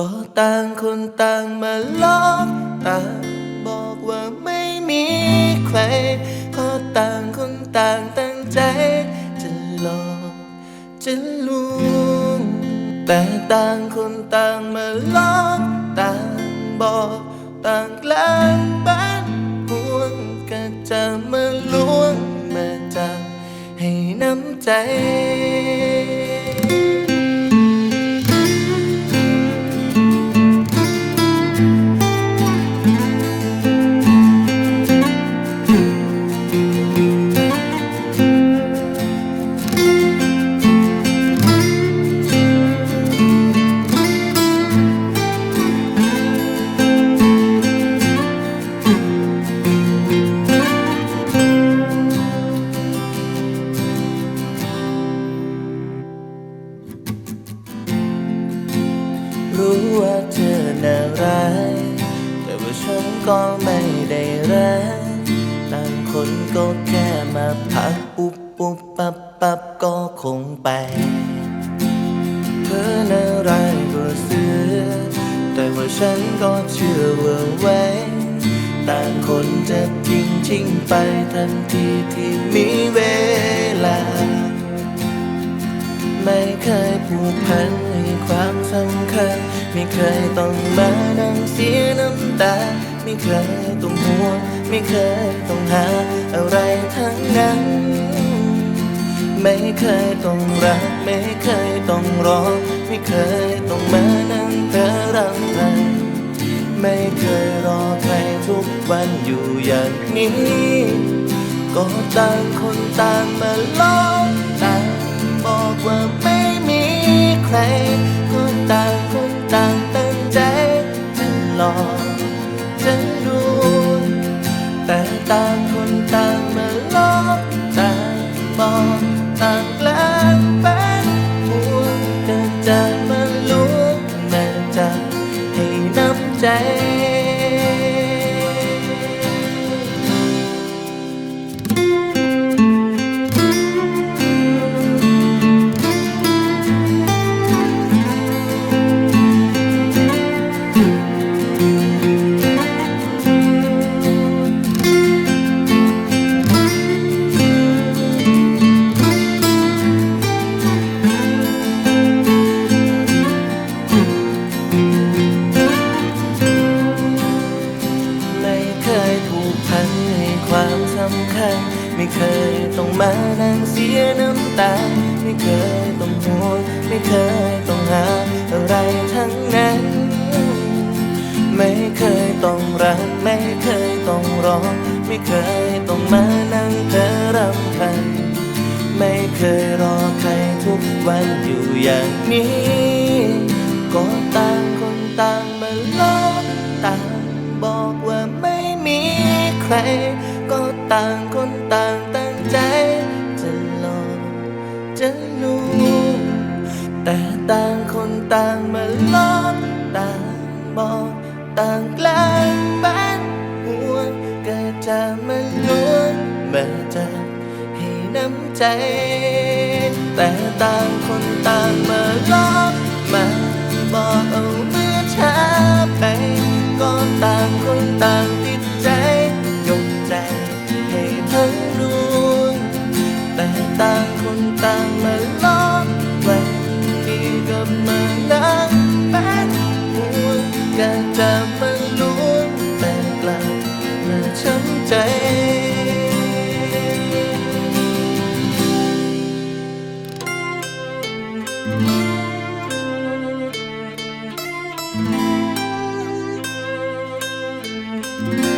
ก็ต่างคนต่างมาล้อกต่างบอกว่าไม่มีใคร ก็ต่างคนต่างตั้งใจ จะหลอกจะลวงแต่ต่างคนต่างมาล้อกต่างบอกต่างแกล้งบ้านห่วงก็จะมาล้วงมาจับให้น้ำใจ ก็ไม่ได้รักต่างคนก็แค่มาพักปุ๊บปุ๊บปับปับก็คงไป เธอน่ารักกว่าเสือแต่ว่าฉันก็เชื่อว่าไว้ ต่างคนจะทิ้งทิ้งไปทันทีที่มีเวลา ไม่เคยผูกพันให้ความสำคัญ ไม่เคยต้องมานั่งเสียน้ำตา ไม่เคยต้องห่วงไม่เคยต้องหาอะไรทั้งนั้น ไม่เคยต้องรัก ไม่เคยต้องรอ ไม่เคยต้องมานั่งเธอรำไรไม่เคยรอใครทุกวันอยู่อย่างนี้ ก็ต่างคนต่างมาล้อ จะลวงแต่ต่างางเสียน้ำตา ไม่เคยต้องห่วงไม่เคยต้องหาอะไรทั้งนั้น ไม่เคยต้องรัก ไม่เคยต้องรอ ไม่เคยต้องมานั่งเธอรำพัน ไม่เคยรอใครทุกวันอยู่อย่างนี้ ก็ต่างคนต่างมาล้อต่างบอกว่าไม่มีใคร ก็ต่าง ต่างคนต่างมาล้อต่างบอกต่างแกล้งบ้านห่วงก็จะมาล้วงมาจากให้น้ำใจ แต่ต่างคนต่างมาล้อมาบอก ก็จะมาล้วนแต่กลับมาช้ำใจ「